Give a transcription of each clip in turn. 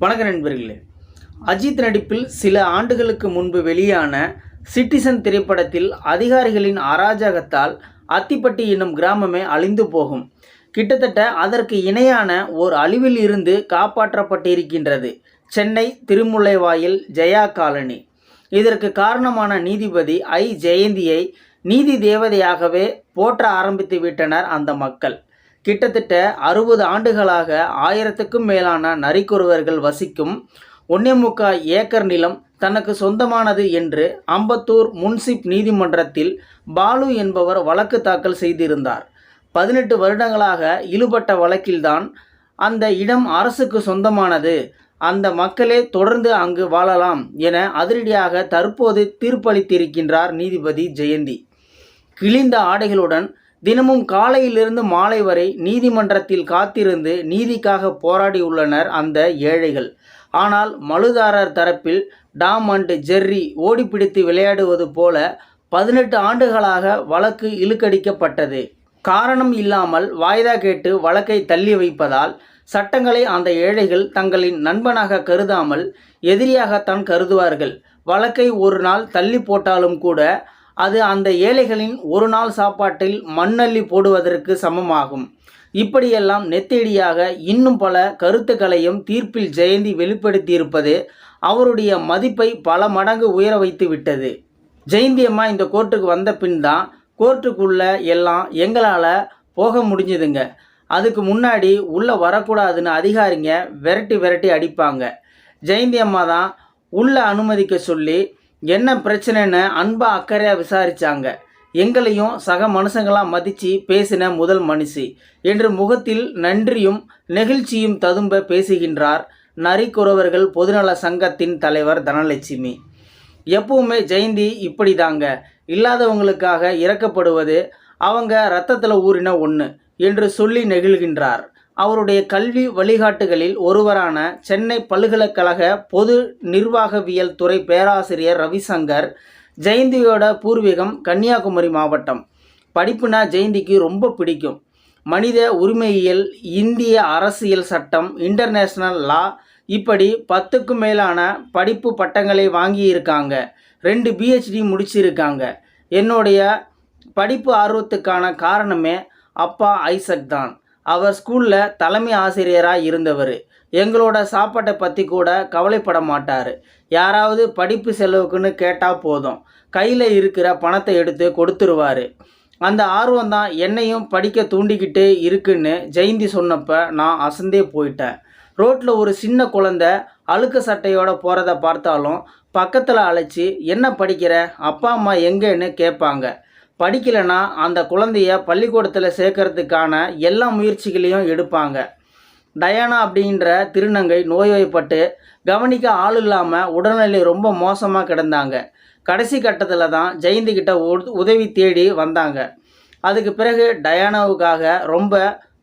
வணக்க நண்பர்களே. அஜித் நடிப்பில் சில ஆண்டுகளுக்கு முன்பு வெளியான சிட்டிசன் திரைப்படத்தில் அதிகாரிகளின் அராஜகத்தால் அத்திப்பட்டி என்னும் கிராமமே அழிந்து போகும். கிட்டத்தட்ட அதற்கு இணையான ஓர் அழிவில் இருந்து காப்பாற்றப்பட்டிருக்கின்றது சென்னை திருமுல்லைவாயில் ஜெயா காலனி. இதற்கு காரணமான நீதிபதி ஐ. ஜெயந்தியை நீதி தேவதையாகவே போற்ற ஆரம்பித்து விட்டனர் அந்த மக்கள். கிட்டத்தட்ட அறுபது ஆண்டுகளாக ஆயிரத்துக்கும் மேலான நரிக்குறவர்கள் வசிக்கும் ஒன்னேமுக்கா ஏக்கர் நிலம் தனக்கு சொந்தமானது என்று அம்பத்தூர் முன்சிப் நீதிமன்றத்தில் பாலு என்பவர் வழக்கு தாக்கல் செய்திருந்தார். பதினெட்டு வருடங்களாக இழுபட்ட வழக்கில்தான் அந்த இடம் அரசுக்கு சொந்தமானது அந்த மக்களே தொடர்ந்து அங்கு வாழலாம் என அதிரடியாக தற்போது தீர்ப்பளித்திருக்கின்றார் நீதிபதி ஜெயந்தி. கிழிந்த ஆடைகளுடன் தினமும் காலையிலிருந்து மாலை வரை நீதிமன்றத்தில் காத்திருந்து நீதிக்காக போராடியுள்ளனர் அந்த ஏழைகள். ஆனால் மலுதாரர் தரப்பில் டாம் அண்ட் ஜெர்ரி ஓடிப்பிடித்து விளையாடுவது போல பதினெட்டு ஆண்டுகளாக வழக்கு இழுக்கடிக்கப்பட்டது. காரணம் இல்லாமல் வாய்தா கேட்டு வழக்கை தள்ளி வைப்பதால் சட்டங்களை அந்த ஏழைகள் தங்களின் நண்பனாக கருதாமல் எதிரியாகத்தான் கருதுவார்கள். வழக்கை ஒரு நாள் தள்ளி போட்டாலும் கூட அது அந்த ஏழைகளின் ஒரு நாள் சாப்பாட்டில் மண்ணள்ளி போடுவதற்கு சமமாகும். இப்படியெல்லாம் நெத்தேடியாக இன்னும் பல கருத்துக்களையும் தீர்ப்பில் ஜெயந்தி வெளிப்படுத்தியிருப்பது அவருடைய மதிப்பை பல மடங்கு உயர வைத்து விட்டது. ஜெயந்தி அம்மா இந்த கோர்ட்டுக்கு வந்த பின் தான் கோர்ட்டுக்குள்ளே எல்லாம் எங்களால் போக முடிஞ்சுதுங்க. அதுக்கு முன்னாடி உள்ளே வரக்கூடாதுன்னு அதிகாரிங்க விரட்டி விரட்டி அடிப்பாங்க. ஜெயந்தி அம்மா தான் உள்ளே அனுமதிக்க சொல்லி என்ன பிரச்சனைன்னு அன்பா அக்கறையாக விசாரித்தாங்க எங்களையும் சக மனுஷங்களாக மதித்து பேசின முதல் மனுஷி. என்று முகத்தில் நன்றியும் நெகிழ்ச்சியும் ததும்ப பேசுகின்றார் நரிக்குறவர்கள் பொதுநல சங்கத்தின் தலைவர் தனலட்சுமி. எப்பவுமே ஜெயந்தி இப்படி தாங்க இல்லாதவங்களுக்காக இறக்கப்படுவது அவங்க ரத்தத்தில் ஊறின ஒன்று என்று சொல்லி நெகிழ்கின்றார். அவருடைய கல்வி வழிகாட்டுகளில் ஒருவரான சென்னை பல்கலைக்கழக பொது நிர்வாகவியல் துறை பேராசிரியர் ரவிசங்கர் ஜெயந்தியோட பூர்வீகம் கன்னியாகுமரி மாவட்டம். படிப்புனா ஜெயந்திக்கு ரொம்ப பிடிக்கும். மனித உரிமையியல் இந்திய அரசியல் சட்டம் இன்டர்நேஷ்னல் லா இப்படி பத்துக்கும் மேலான படிப்பு பட்டங்களை வாங்கியிருக்காங்க. ரெண்டு பிஹெச்டி முடிச்சிருக்காங்க. என்னுடைய படிப்பு ஆர்வத்துக்கான காரணமே அப்பா ஐசக் தான். அவர் ஸ்கூலில் தலைமை ஆசிரியராக இருந்தவர். எங்களோட சாப்பாட்டை பற்றி கூட கவலைப்பட மாட்டார். யாராவது படிப்பு செலவுக்குன்னு கேட்டால் போதும். கையில் இருக்கிற பணத்தை எடுத்து கொடுத்துருவார். அந்த ஆர்வம் தான் என்னையும் படிக்க தூண்டிக்கிட்டே இருக்குன்னு ஜெயந்தி சொன்னப்போ நான் அசந்தே போயிட்டேன். ரோட்டில் ஒரு சின்ன குழந்த அழுக்கு சட்டையோட போகிறத பார்த்தாலும் பக்கத்தில் அழைச்சி என்ன படிக்கிற? அப்பா அம்மா எங்கேன்னு கேட்பாங்க. படிக்கலைன்னா அந்த குழந்தைய பள்ளிக்கூடத்தில் சேர்க்கறதுக்கான எல்லா முயற்சிகளையும் எடுப்பாங்க. டயானா அப்படின்ற திருநங்கை நோய்வாய்ப்பட்டு கவனிக்க ஆள் இல்லாமல் உடல்நிலை ரொம்ப மோசமாக கிடந்தாங்க. கடைசி கட்டத்தில் தான் ஜெயந்திக்கிட்ட உதவி தேடி வந்தாங்க. அதுக்கு பிறகு டயானாவுக்காக ரொம்ப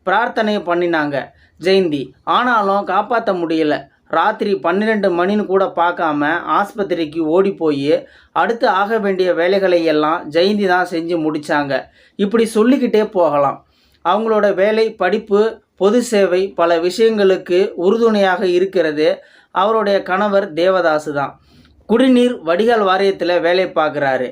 பிரார்த்தனை பண்ணினாங்க ஜெயந்தி. ஆனாலும் காப்பாற்ற முடியல. ராத்திரி பன்னிரெண்டு மணின்னு கூட பார்க்காம ஆஸ்பத்திரிக்கு ஓடி போய் அடுத்து ஆக வேண்டிய வேலைகளை எல்லாம் ஜெயந்தி தான் செஞ்சு முடித்தாங்க இப்படி சொல்லிக்கிட்டே போகலாம். அவங்களோட வேலை படிப்பு பொது சேவை பல விஷயங்களுக்கு உறுதுணையாக இருக்கிறது. அவருடைய கணவர் தேவதாசு தான். குடிநீர் வடிகால் வாரியத்தில் வேலை பார்க்குறாரு.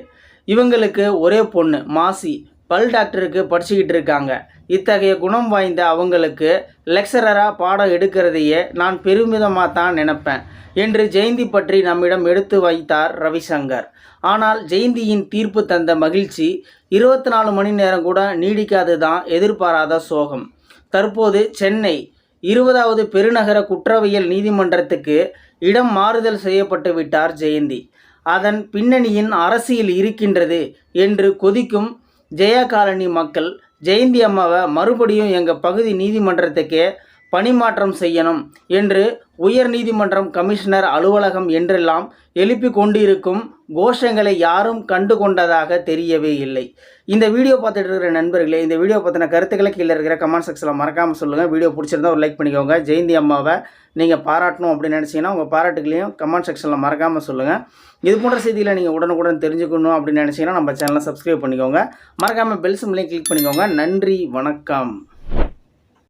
இவங்களுக்கு ஒரே பொண்ணு மாசி. பல் டாக்டருக்கு படிச்சுக்கிட்டு இருக்காங்க. இத்தகைய குணம் வாய்ந்த அவங்களுக்கு லெக்சரராக பாடம் எடுக்கிறதையே நான் பெருமிதமாக தான் நினைப்பேன் என்று ஜெயந்தி பற்றி நம்மிடம் எடுத்து வைத்தார் ரவிசங்கர். ஆனால் ஜெயந்தியின் தீர்ப்பு தந்த மகிழ்ச்சி இருபத்தி நாலு மணி நேரம் கூட நீடிக்காது தான் எதிர்பாராத சோகம். தற்போது சென்னை இருபதாவது பெருநகர குற்றவியல் நீதிமன்றத்துக்கு இடம் மாறுதல் செய்யப்பட்டு விட்டார் ஜெயந்தி. அதன் பின்னணியின் அரசியல் இருக்கின்றது என்று கொதிக்கும் ஜெயா காலனி மக்கள் ஜெயந்தி அம்மாவை மறுபடியும் எங்கள் பகுதி நீதிமன்றத்துக்கே பணிமாற்றம் செய்யணும் என்று உயர் நீதிமன்றம் கமிஷனர் அலுவலகம் என்றெல்லாம் எழுப்பி கொண்டிருக்கும் கோஷங்களை யாரும் கண்டு கொண்டதாக தெரியவே இல்லை. இந்த வீடியோ பார்த்துட்டு இருக்கிற நண்பர்களே இந்த வீடியோ பற்றின கருத்துக்களை கீழே இருக்கிற கமெண்ட் செக்ஷனில் மறக்காமல் சொல்லுங்கள் வீடியோ பிடிச்சிருந்தா ஒரு லைக் பண்ணிக்கோங்க. ஜெயந்தி அம்மாவை நீங்கள் பாராட்டணும் அப்படின்னு நினச்சிங்கன்னா உங்கள் பாராட்டுகளையும் கமெண்ட் செக்ஷனில் மறக்காமல் சொல்லுங்கள் இது போன்ற செய்திகளை நீங்கள் உடனுக்குடன் தெரிஞ்சுக்கணும் அப்படின்னு நினச்சிங்கன்னா நம்ம சேனலை சப்ஸ்கிரைப் பண்ணிக்கோங்க. மறக்காமல் பெல் சிம்லையும் கிளிக் பண்ணிக்கோங்க. நன்றி வணக்கம்.